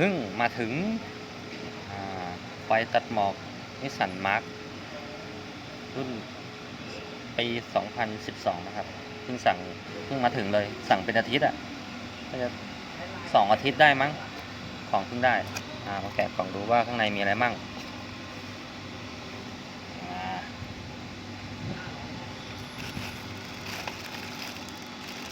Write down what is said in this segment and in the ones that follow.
เพิ่งมาถึงไฟตัดหมอกนิสสันมาร์ครุ่นปี 2012 นะครับ เพิ่งสั่ง เพิ่งมาถึงเลย สั่งเป็นอาทิตย์อะ่ะก็จะสองอาทิตย์ได้มั้ง ของเพิ่งได้ อ่า มาแกะกล่องดูว่าข้างในมีอะไรมั่งอ่า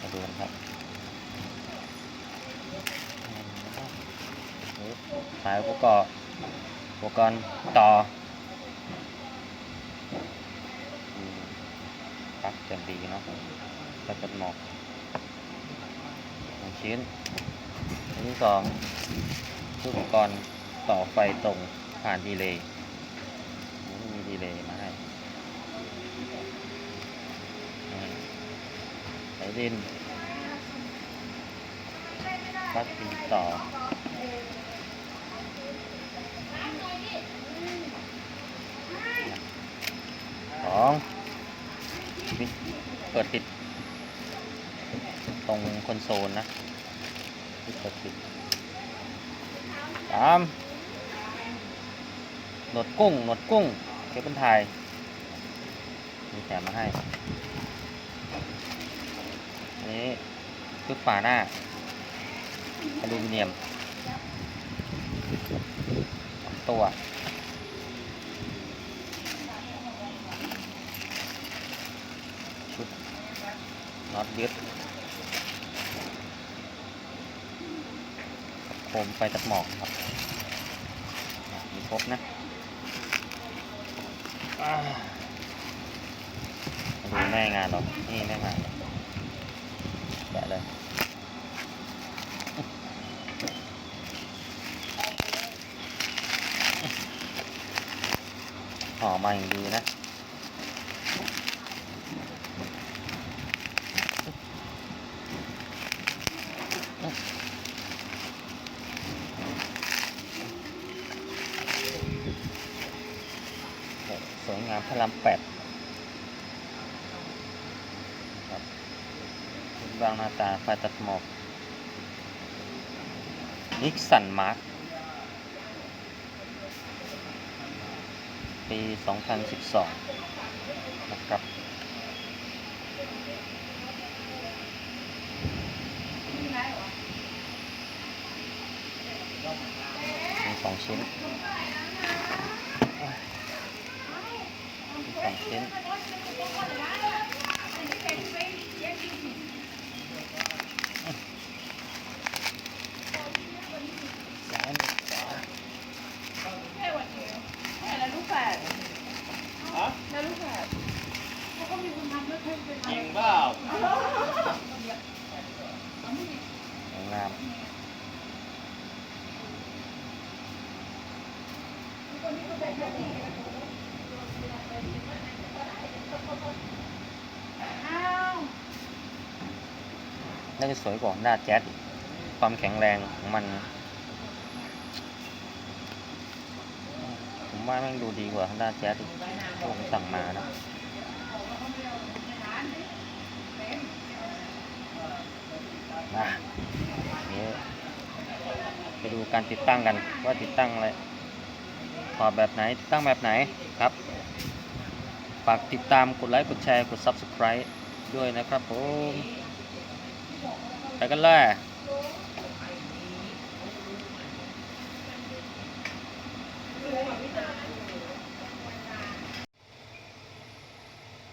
มาดูกันครับอื มสายอุปกรณ์อุปกรณ์ต่อปักอย่างดีเนาะกระจัดหมอกหนึ่งชิ้นอันที่สองอุปกรณ์ต่อไฟตรงผ่านดีเลย์มีดีเลย์มาให้สายดินปักติดต่อ องนี่เปิดปิด ตรงคอนโซลนะเปิดปิดสามหนวดกุ้งหนวดกุ้งเก็บเป็นไทยมีแถมมาให้อันนี้ชุดฝาหน้าอลูมิเนียมตัว น็อตยึดโคมไฟตัดหมอกครับ มีครบนะดูแม่งานเรานี่แม่งานแกะเลยห่อมาอย่างดีนะ โอ้สวยงามแปดครับรูปร่างหน้าตาไฟตัดหมอกนิกสันมาร์คปี 2012 นะครับ มีสองชิ้น สองชิ้นซ้ายมือขวา แล้วลูกแฝดแล้วลูกแฝดเขาก็มีคนทำไม่เคยเป็น จริงเปล่า สวยงาม อ้าวาจะสวยกว่าหน้าแจ๊สความแข็งแรงของมัน ผมว่าม่งดูดีกว่าหน้าแจ๊สที่ผมสั่งมานะนะนี่ไปดูการติดตั้งกันว่าติดตั้งอะไรถอดแบบไหนติดตั้งแบบไหนครับฝากติดตามกดไลค์ กดแชร์ กด Subscribe ด้วยนะครับผม กันเลย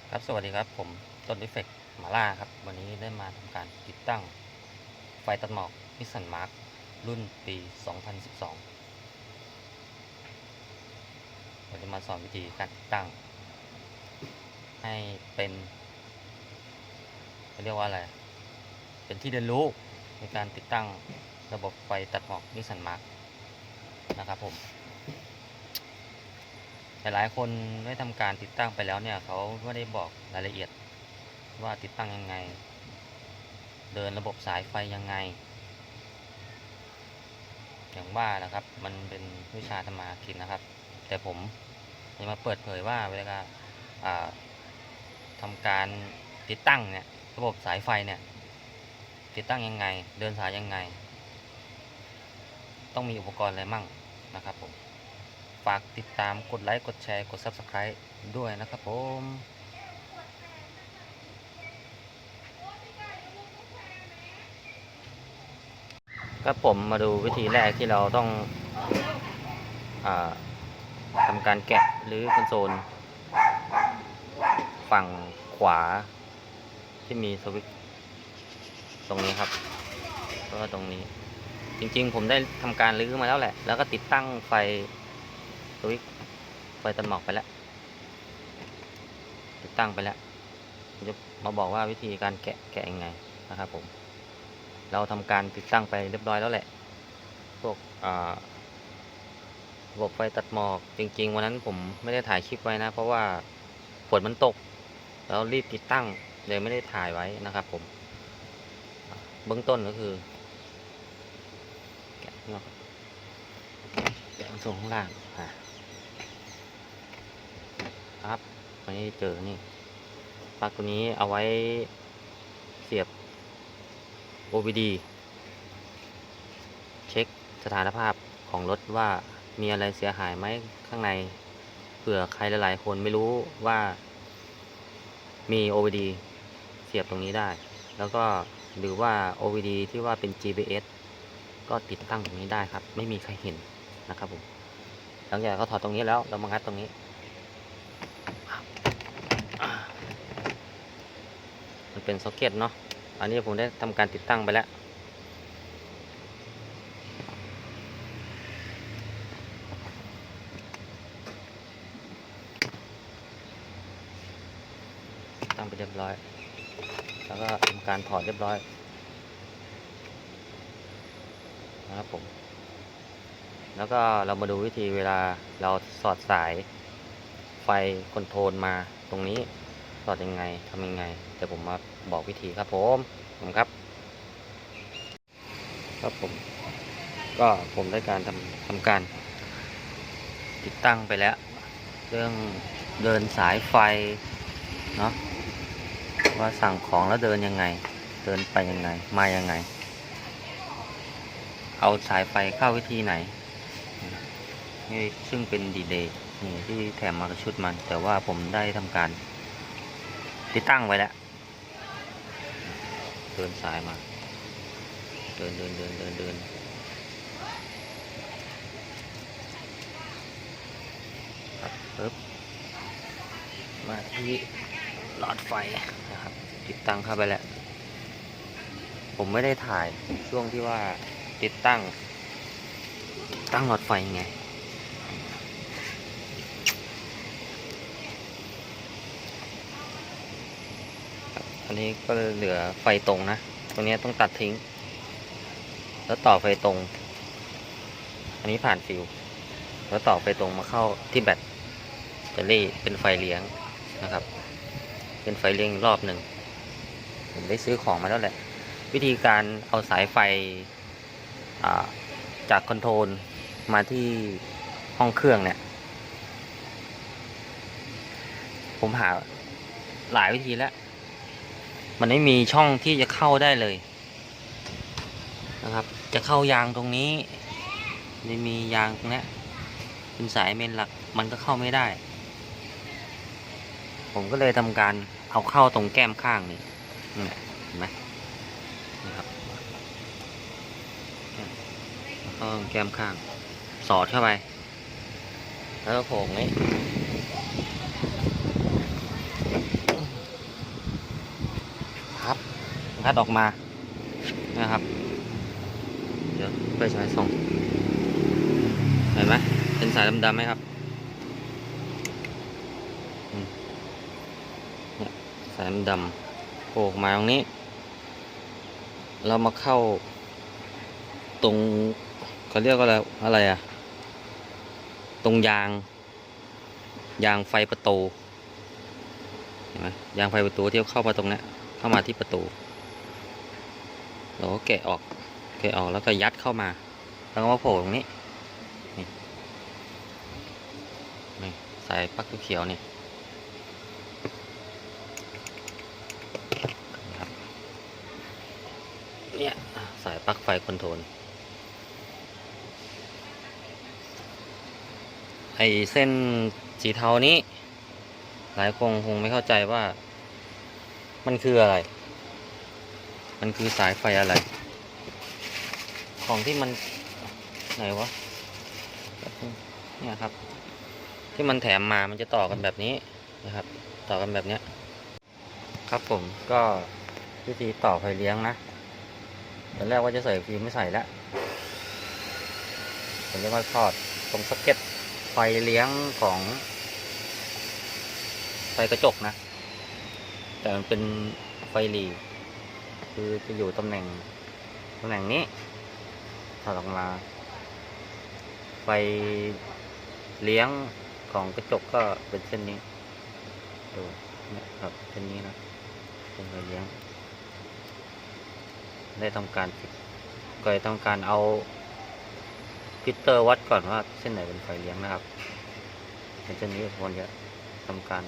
ครับสวัสดีครับผมต้นดิเฟกมาล่าครับ วันนี้ได้มาทำการติดตั้ง ไฟตัดหมอกนิสสันมาร์ครุ่นปี 2012 ผมจะมาสอนวิธีการติดตั้ง ให้เป็นเขาเรียกว่าอะไร เป็นที่เรียนรู้ในการติดตั้งระบบไฟตัดหมอกนิสันมาร์คนะครับผมหลายคนได้ทำการติดตั้งไปแล้วเนี่ยเขาไม่ได้บอกรายละเอียดว่าติดตั้งยังไง เดินระบบสายไฟยังไง อย่างว่านะครับมันเป็นวิชาธรรมากินนะครับ แต่ผมจะมาเปิดเผยว่าเวลาอ่าทำการติดตั้งเนี่ยระบบสายไฟเนี่ย ติดตั้งยังไง เดินสายยังไง ต้องมีอุปกรณ์อะไรมั่งนะครับผม ฝากติดตามกดไลค์ กดแชร์ กด Subscribe ด้วยนะครับผมก็ผมมาดูวิธีแรกที่เราต้องอทำการแกะหรือคอนโซล ฝั่งขวาที่มีสวิตช์ ตรงนี้ครับ ก็ตรงนี้ จริงๆ ผมได้ทำการรื้อมาแล้วแหละ แล้วก็ติดตั้งไฟสวิตช์ไฟตัดหมอกไปแล้ว ติดตั้งไปแล้วจะมาบอกว่าวิธีการแกะแกะยังไงนะครับผม เราทำการติดตั้งไปเรียบร้อยแล้วแหละ พวกระบบไฟตัดหมอกจริง ๆ วันนั้นผมไม่ได้ถ่ายคลิปไว้นะ เพราะว่าฝนมันตก แล้วรีบติดตั้งเลยไม่ได้ถ่ายไว้นะครับผม เบื้องต้นก็คือแกะงนอกแกะส่งข้างล่างอะครับวันนี้เจอนี่ปลั๊กตัวนี้เอาไว้เสียบ OBD เช็คสถานภาพของรถว่ามีอะไรเสียหายไหมข้างในเผื่อใครหลายๆคนไม่รู้ว่ามี OBD เสียบตรงนี้ได้ แล้วก็ หรือว่า OBD ที่ว่าเป็น GPS ก็ติดตั้งตรงนี้ได้ครับ ไม่มีใครเห็นนะครับผมหลังจากเขาถอดตรงนี้แล้วเรามางัดตรงนี้ มันเป็นซ็อกเก็ตเนาะอันนี้ผมได้ทำการติดตั้งไปแล้วตั้งไปเรียบร้อย แล้วก็ทำการ ถอดเรียบร้อยนะครับผม แล้วก็เรามาดูวิธีเวลาเราสอดสายไฟคอนโทรลมาตรงนี้สอดยังไงทำยังไงเดี๋ยวผมมาบอกวิธีครับผมผมครับ ครับผม ก็ผมได้การทำทำการ ติดตั้งไปแล้ว เรื่องเดินสายไฟเนาะว่าสั่งของแล้วเดินยังไง เดินไปยังไง มายังไง เอาสายไฟเข้าวิธีไหน นี่ซึ่งเป็นดีเลย์นี่ที่แถมมากับชุดมัน แต่ว่าผมได้ทำการ ติดตั้งไว้แล้ว เดินสายมา เดินเดินเดินเดินเดินปึ๊บมาที่หลอดไฟนะครับ ติดตั้งเข้าไปแล้ว ผมไม่ได้ถ่ายช่วงที่ว่าติดตั้ง ตั้งหลอดไฟไง อันนี้ก็เหลือไฟตรงนะ ตรงนี้ต้องตัดทิ้ง แล้วต่อไฟตรง อันนี้ผ่านฟิว แล้วต่อไฟตรงมาเข้าที่แบตเตอรี่เป็นไฟเลี้ยงนะครับ เป็นไฟเลี้ยงรอบหนึ่งผมได้ซื้อของมาแล้วแหละ วิธีการเอาสายไฟจากคอนโทรลมาที่ห้องเครื่องเนี่ย ผมหาหลายวิธีแล้ว มันไม่มีช่องที่จะเข้าได้เลยนะครับ จะเข้ายางตรงนี้ไม่มียางตรงนี้เป็นสายเมนหลักมันก็เข้าไม่ได้ ผมก็เลยทำการเอาเข้าตรงแก้มข้างนี่เห็นไหมนี่ครับเอาเข้างแก้มข้าง สอดเข้าไป แล้วก็โผงนี้ครับงัดออกมานะครับ เดี๋ยวไปฉายส่องเห็นไหมเป็นสายดำๆไหมครับสายดำโผล่มาตรงนี้ เรามาเข้าตรง เขาเรียกว่าอะไรอะไรอะตรงยาง ยางไฟประตูเห็นไหมยางไฟประตูที่เข้ามาตรงนี้เข้ามาที่ประตูเราก็แกะออกแกะออกแล้วก็ยัดเข้ามา แล้วก็มาโผล่ตรงนี้นี่นี่สายปลั๊กเขียวนี่ครับเนี่ยสายปลั๊กไฟคอนโทรล ไอเส้นสีเทานี้ หลายคนคงไม่เข้าใจว่า มันคืออะไร มันคือสายไฟอะไร ของที่มัน ไหนวะ เนี่ยครับ ที่มันแถมมามันจะต่อกันแบบนี้นะครับ ต่อกันแบบเนี้ย ครับผมก็วิธีต่อไฟเลี้ยงนะตอนแรกว่าจะใส่ฟิล์มไม่ใส่แล้วผมเรียกว่าทอดตรงสเก็ต ไฟเลี้ยงของ ไฟกระจกนะ แต่มันเป็นไฟหลีคือจะอยู่ตำแหน่งตำแหน่งนี้ถอดออกมา ไฟเลี้ยงของกระจกก็เป็นเส้นนี้ดูเนี่ยครับเส้นนี้นะเป็นไฟเลี้ยง ได้ทำการติดก็เลยต้องการเอา พิเตอร์วัดก่อนว่าเส้นไหนเป็นไฟเลี้ยงนะครับเป็นเส้นนี้ควรจะทำการ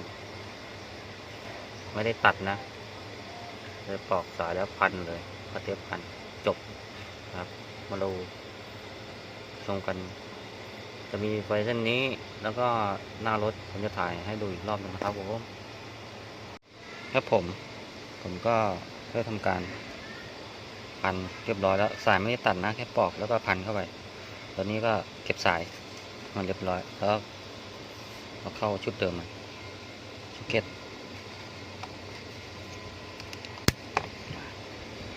ไม่ได้ตัดนะเลยปอกสายแล้วพันเลยพอเทียบพันจบนะครับ มาดูชมกัน จะมีไฟเส้นนี้ แล้วก็หน้ารถผมจะถ่ายให้ดูอีกรอบหนึงนะครับผมครับผม ผมก็ได้ทำการพันเรียบร้อยแล้วสายไม่ได้ตัดนะแค่ปอกแล้วก็พันเข้าไป ตอนนี้ก็เก็บสายมันเรียบร้อย แล้วเอาเข้าชุดเดิมมันชุดเก็ต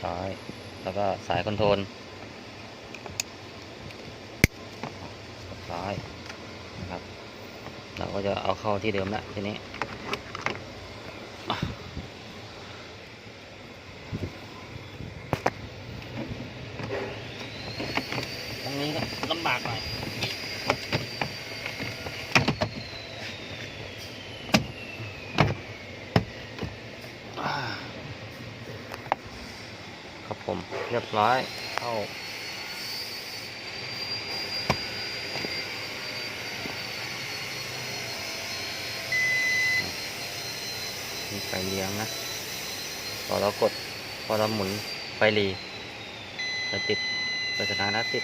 ซ้ายแล้วก็สายคอนโทรลซ้ายนะครับ เราก็จะเอาเข้าที่เดิมละทีนี้อะตรงนี้ก็ลำบากหน่อยอ่า ครับผมเร้อยเข้ามีไฟเลี้ยงนะ พอเรากด พอเราหมุนไฟหลีจะติดจะสถานะติด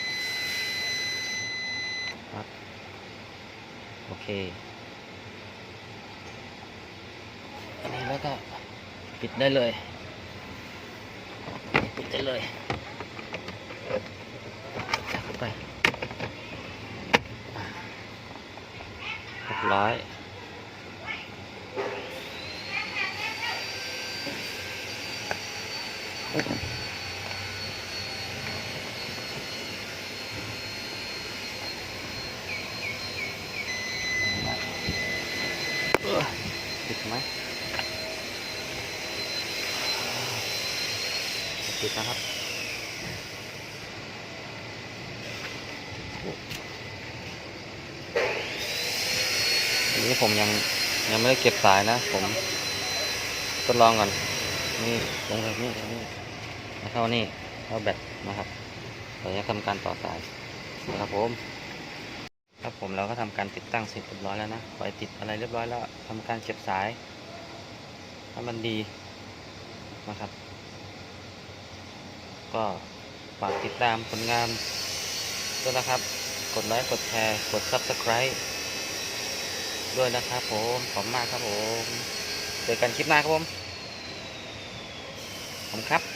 ครับโอเค อันนี้แล้วก็ปิดได้เลย ปิดได้เลยจับเข้าไปเรียบร้อยเอ้อปิดไหมปิดนะครับ นี้ผมยังยังไม่ได้เก็บสายนะ ผมทดลองก่อนนี่ลงแบบนี้นี้แล้วเข้านี่เข้าแบตนะครับเราจะทำการต่อสายนะครับผมครับผมเราก็ทำการติดตั้งเสร็จเรียบร้อยแล้วนะปล่อยติดอะไรเรียบร้อยแล้วทำการเก็บสายให้มันดีนะครับ ก็ฝากติดตามผลงานด้วยนะครับ กดไลค์กดแชร์กด subscribe ด้วยนะครับผมขอบมากครับผม เจอกันคลิปหน้าครับผม ขอบคุณครับ